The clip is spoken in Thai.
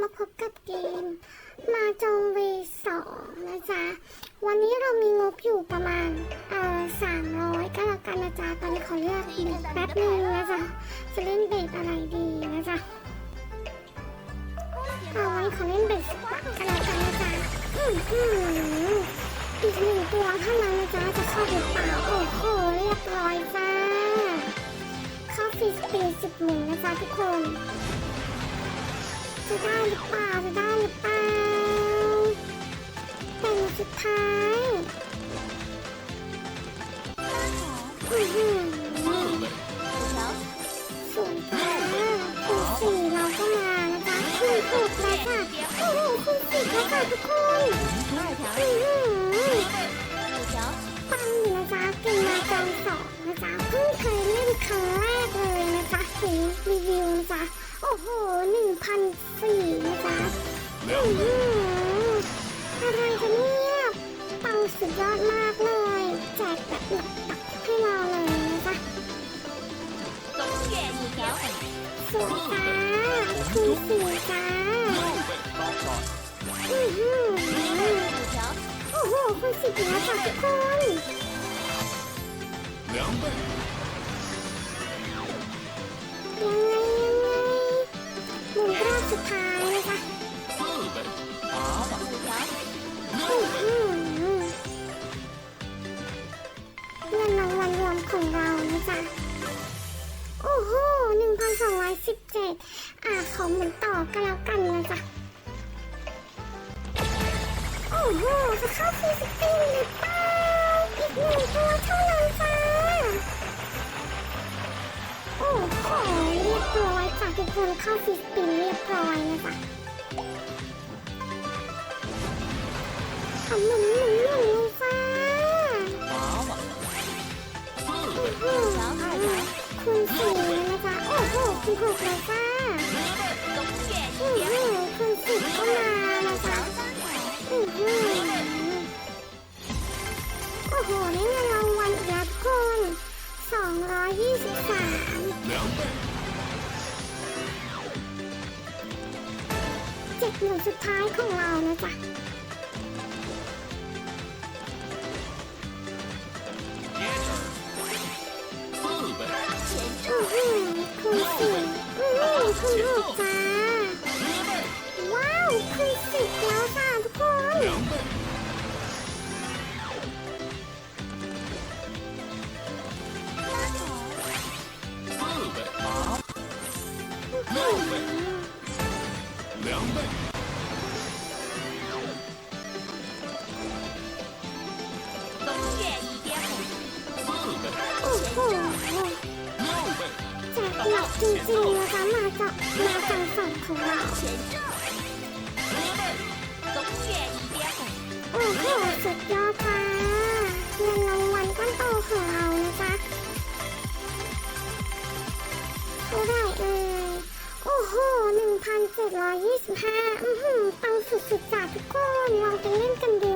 มาพบกับเกม มาจองเวสองนะจ๊ะ วันนี้เรามีงบอยู่ประมาณ เอ่อสามร้อยก็แล้วกันนะจ๊ะ ตอนนี้ขอเลือกอีกแป๊บนึงนะจ๊ะ จะเล่นเบสอะไรดีนะจ๊ะเอาไว้ขอเล่นเบสสปักก็แล้วกันนะจ๊ะอือหืออีกหนึ่งตัวเท่านั้นนะจ๊ะ จะเข้าหรือเปล่าโอ้โหเรียบร้อยจ้า จะได้หรือเปล่าจะได้หรือเปล่าเป็นสุดท้ายอื้อหือสูงจ้าคุณสี่เราก็มานะจ๊ะคุณหกแล้วค่ะโอ้โหคุณสิบแล้วค่ะทุกคนอื้อหือปังอยู่นะจ๊ะเก่งมาจังสองนะจ๊ะเพิ่งเคยเล่นครั้งแรกเลยนะจ๊ะเห็นรีวิวนะจ๊ะ อ้โหหนึ่งพันสี่นะจ๊ะอะไรกันเนี่ยปังสุดยอดมากเลย แจกแบบหนักตักให้เราเลยนะจ๊ะสวยจ้าคุณสีจ้าอื้อหือโอ้โหคุณสิบแล้วจ้ะทุกคน สุดท้ายนะคะเงินรางวัลรวมของเรานะจ๊ะโอ้โหหนึ่งพันสองร้อยสิบเจ็ดอะขอเหมุนต่อกันแล้วกันนะจ๊ะโอ้โหจะเข้าฟรีสปินหรือเปล่าอีกหนึ่งตัวเท่านั้นจ้า ทุกคนเข้าฟรีสปินเรียบร้อยนะจ๊ะขอหมุนหมุนหมุนเลยจ้าอื้อหือคุณสี่นะจ๊ะโอ้โหคุณหกเลยจ้า หนึ่งสุดท้ายของเรานะจ๊ะอื้อหือคุณสี่อื้อหือคุณหกจ้า จากหนักจริงๆนะคะมาจากมาจังฝั่งของเรา 1,725อือหือปังสุดๆจ้ะทุกคน ลองไปเล่นกันดู